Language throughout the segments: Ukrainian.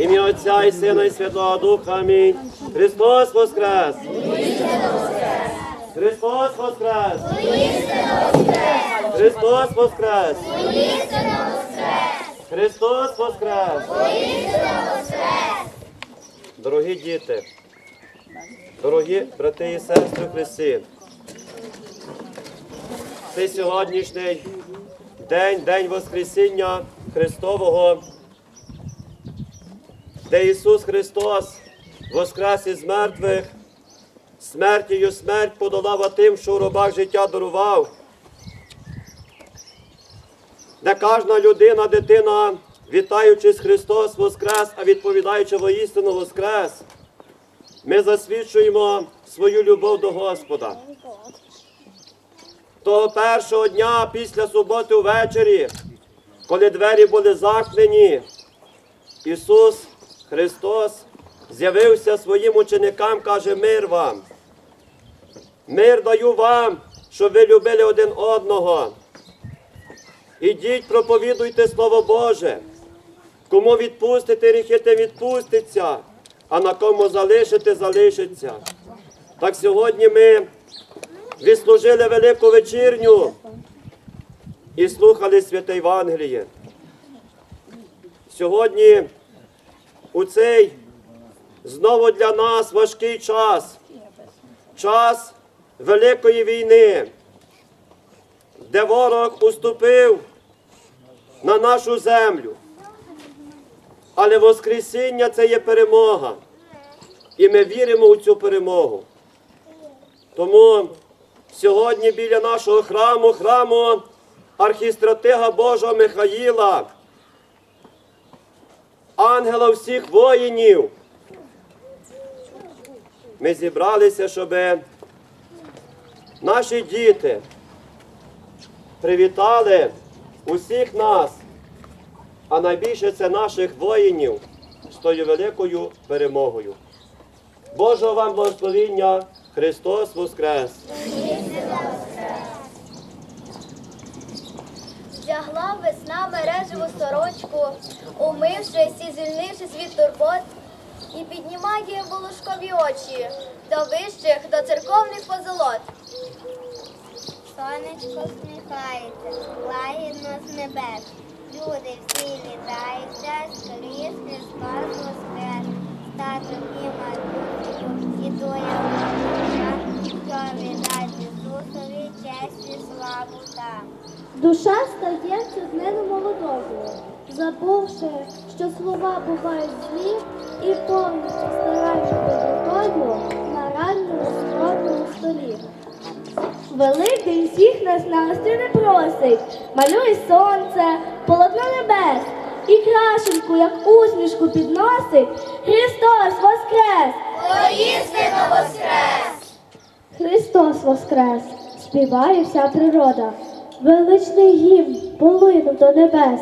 Ім'я Отця і Сина і Святого Духа. Амінь. Христос Воскрес! Христос Воскрес! Христос Воскрес! Христос Воскрес! Дорогі діти, дорогі брати і сестри Христі, цей сьогоднішній день, день Воскресіння Христового, де Ісус Христос воскрес із мертвих, смертію смерть подолав, тим, що у робах життя дарував. Де кожна людина, дитина, вітаючись Христос Воскрес, а відповідаючи воістину Воскрес, ми засвідчуємо свою любов до Господа. Того першого дня після суботи ввечері, коли двері були замкнені, Ісус Христос з'явився своїм ученикам, каже, мир вам. Мир даю вам, щоб ви любили один одного. Ідіть, проповідуйте Слово Боже. Кому відпустите гріхи, те відпуститься, а на кому залишите, залишиться. Так сьогодні ми відслужили велику вечірню і слухали святе Євангеліє. Сьогодні у цей знову для нас важкий час, час великої війни, де ворог уступив на нашу землю. Але Воскресіння це є перемога. І ми віримо у цю перемогу. Тому сьогодні біля нашого храму, храму архістратига Божого Михаїла, ангела всіх воїнів, ми зібралися, щоб наші діти привітали усіх нас, а найбільше це наших воїнів з тою великою перемогою. Божого вам благословіння, Христос Воскрес! Вдягла весна мережеву сорочку, умившись і звільнившись від турбот, і піднімає волошкові очі до вищих, до церковних позолот. Сонечко сміхається, лагідно з небес. Люди всі літаються, Христос воскрес. Татом і матусею, і доя що віддать Ісусові славу там. Душа з ними молодою, забувши, що слова бувають злі, і повністю стараючи добротою на ранньому скромному столі. Великий всіх нас настрій не просить, малює сонце, полотно небес, і крашенку, як усмішку підносить, Христос Воскрес! Воістину воскрес! Христос Воскрес! Співає вся природа. Величний гімн полинув до небес,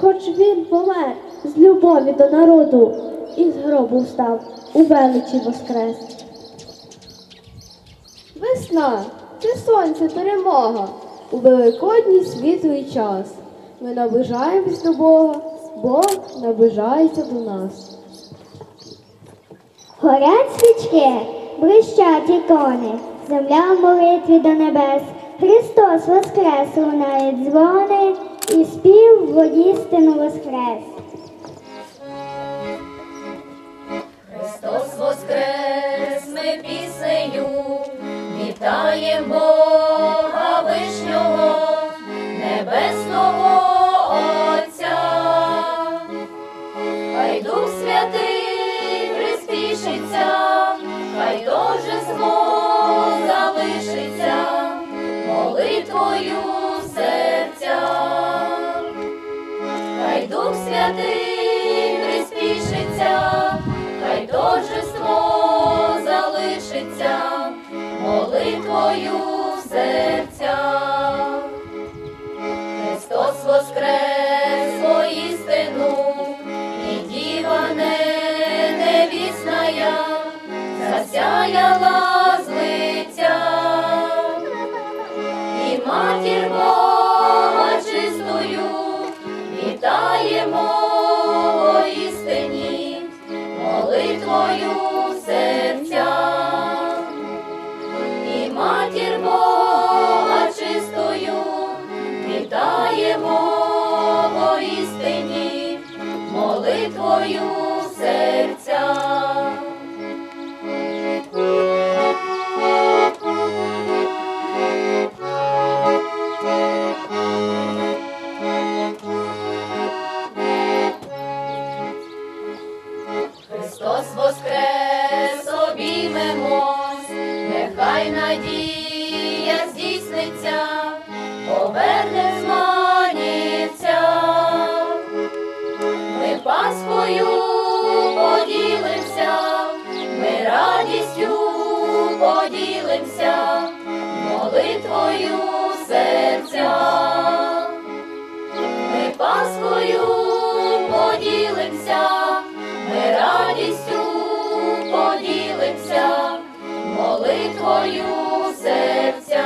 хоч він помер з любові до народу, і з гробу встав у величі Воскрес. Весна це сонце перемога у великодній світлий час. Ми наближаємось до Бога, Бог наближається до нас. Горять свічки, блищать ікони, земля в молитві до небес. Христос воскрес лунають дзвони, і спів водістину воскрес. Христос воскрес, ми піснею, вітаєм Святий приспішиться, хай торжество молитвою серця.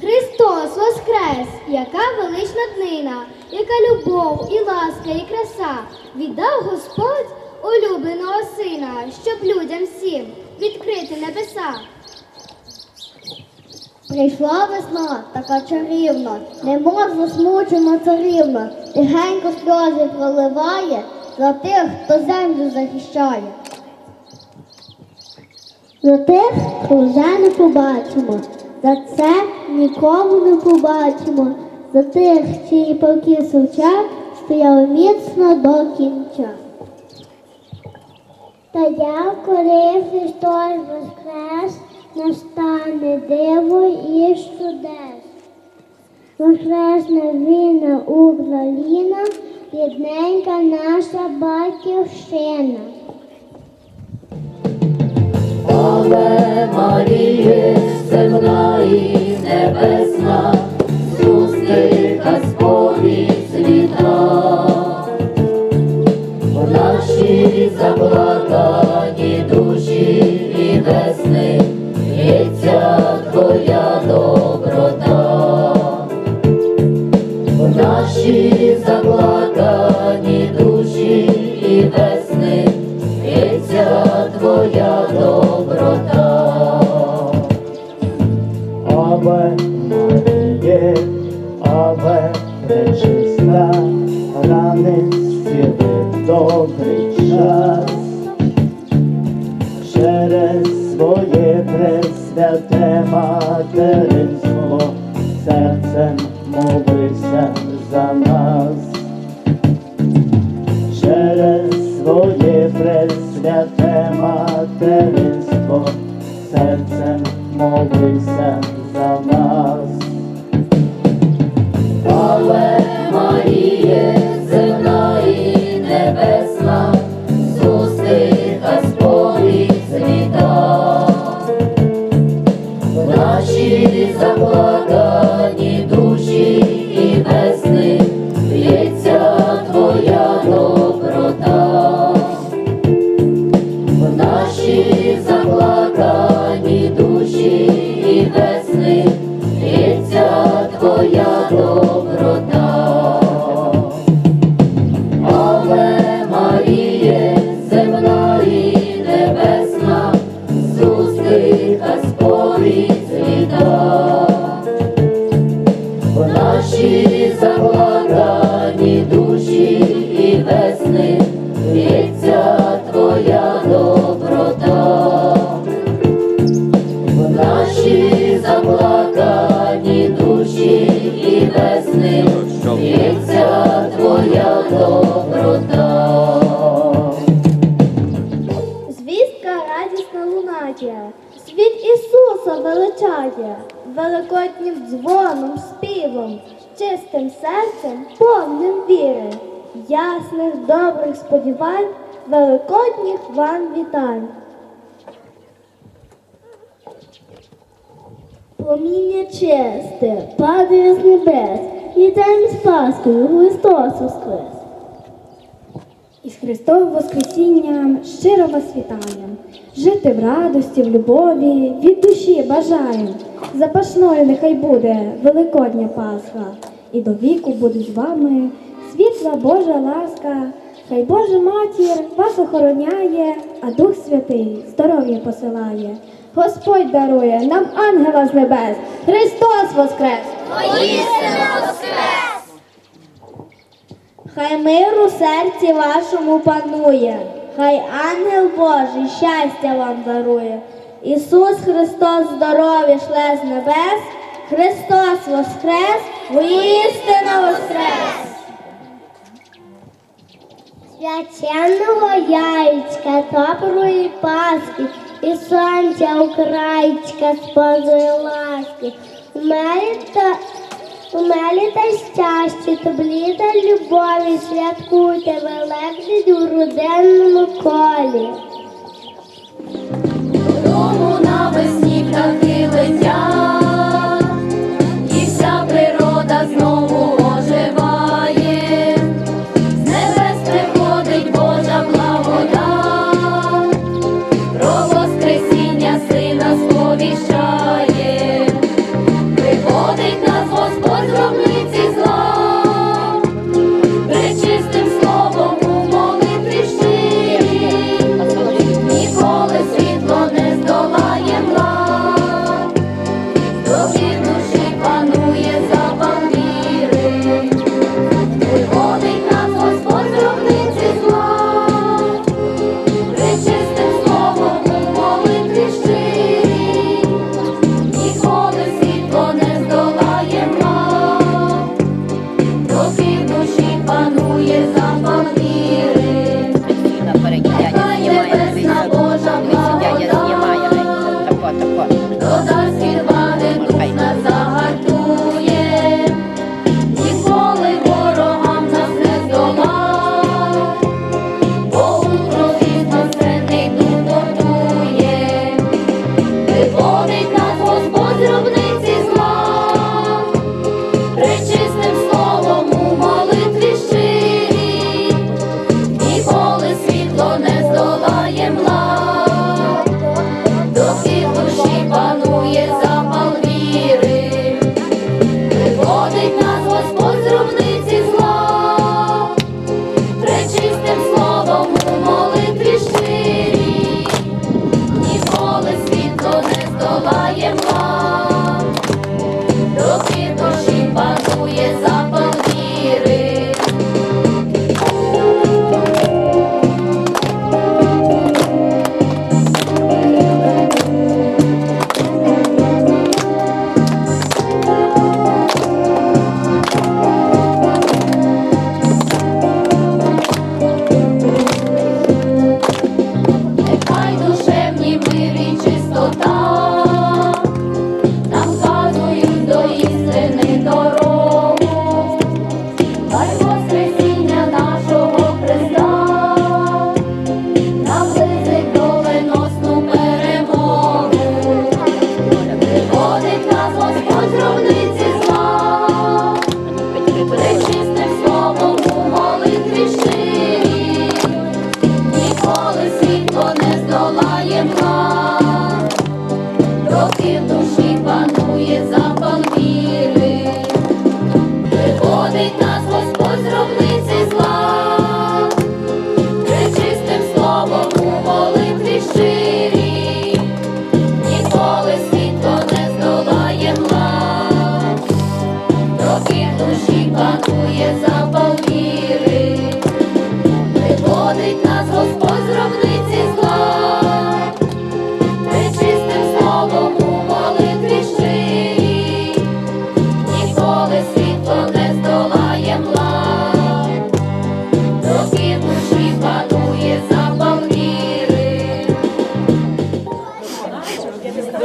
Христос Воскрес! Яка велична днина, яка любов і ласка, і краса віддав Господь улюбленого сина, щоб людям всім відкрити небеса. Прийшла весна, така чарівна, немов засмучена царівна, тихенько сльози проливає за тих, хто землю захищає. За тих, хто вже не побачимо, за це нікому не побачимо, за тих, чиї полки суча стояли міцно до кінця. Та я, коли Христос воскрес, настане диво і чудес. Воскресне війна Україна, рідненька наша батьківщина. Ave Маріє, земна і небесна, зусти казкові світа. В нашій заплакані душі і весни б'ється твоя доброта. В нашій заплакані душі і весни б'ється твоя серцем за нас. Великодніх вам вітань. Проміння чисте, падає з небес, вітаємо з Паскою, Христос Воскрес! Із Христовим Воскресінням щиро вас вітаєм. Жити в радості, в любові, від душі бажаєм. Запашною нехай буде Великодня Пасха, і до віку буде з вами світла Божа ласка. Хай Божа матір вас охороняє, а Дух Святий здоров'я посилає. Господь дарує нам ангела з небес. Христос Воскрес! Хай мир у серці вашому панує, хай ангел Божий щастя вам дарує. Ісус Христос здоров'я шле з небес, Христос Воскрес, воістину Воскрес! Свяченого яєчка, доброї Пасхи, і сонця українська Божої ласки. Та, умелі та щастя, теплі та любові, святкуйте Великдень у родинному колі. Дому навесні птахи летять,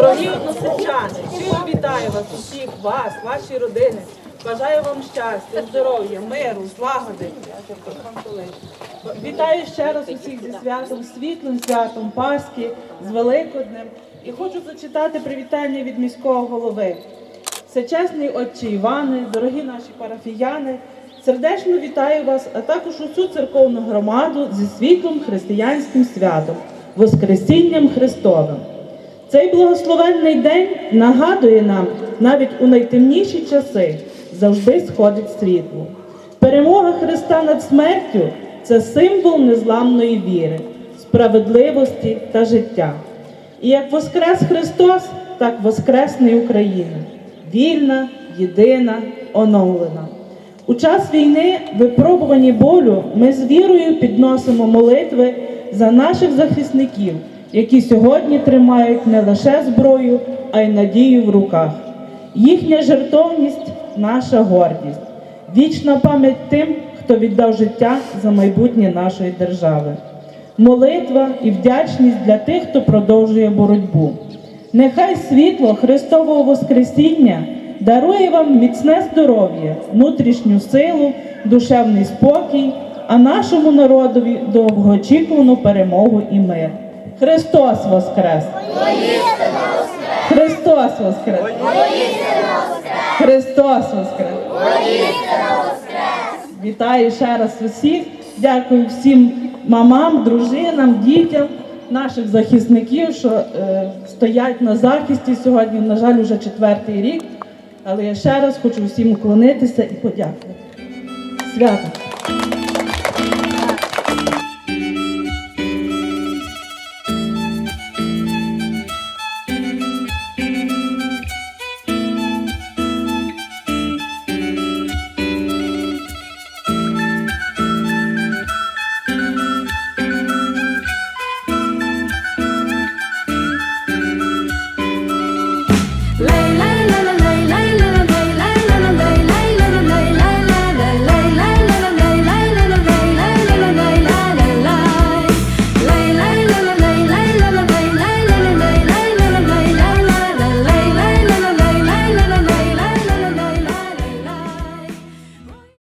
Дорогі односельчани, щиро вітаю вас, усіх вас, ваші родини. Бажаю вам щастя, здоров'я, миру, злагоди. Вітаю ще раз усіх зі святом, світлим святом Пасхи, з Великоднем. І хочу зачитати привітання від міського голови. Всечесний отче Іване, дорогі наші парафіяни, сердечно вітаю вас, а також усю церковну громаду зі світлом християнським святом, Воскресінням Христовим. Цей благословенний день нагадує нам, навіть у найтемніші часи завжди сходить світло. Перемога Христа над смертю це символ незламної віри, справедливості та життя. І як воскрес Христос, так воскресне Україна, вільна, єдина, оновлена. У час війни, випробувані болю, ми з вірою підносимо молитви за наших захисників, які сьогодні тримають не лише зброю, а й надію в руках. Їхня жертовність наша гордість, вічна пам'ять тим, хто віддав життя за майбутнє нашої держави. Молитва і вдячність для тих, хто продовжує боротьбу. Нехай світло Христового Воскресіння дарує вам міцне здоров'я, внутрішню силу, душевний спокій, а нашому народові довгоочікувану перемогу і мир. Христос Воскрес! Христос Воскрес! Христос Воскрес! Вітаю ще раз усіх. Дякую всім мамам, дружинам, дітям, наших захисників, що е, стоять на захисті сьогодні. На жаль, уже четвертий рік. Але я ще раз хочу всім уклонитися і подякувати. Свято!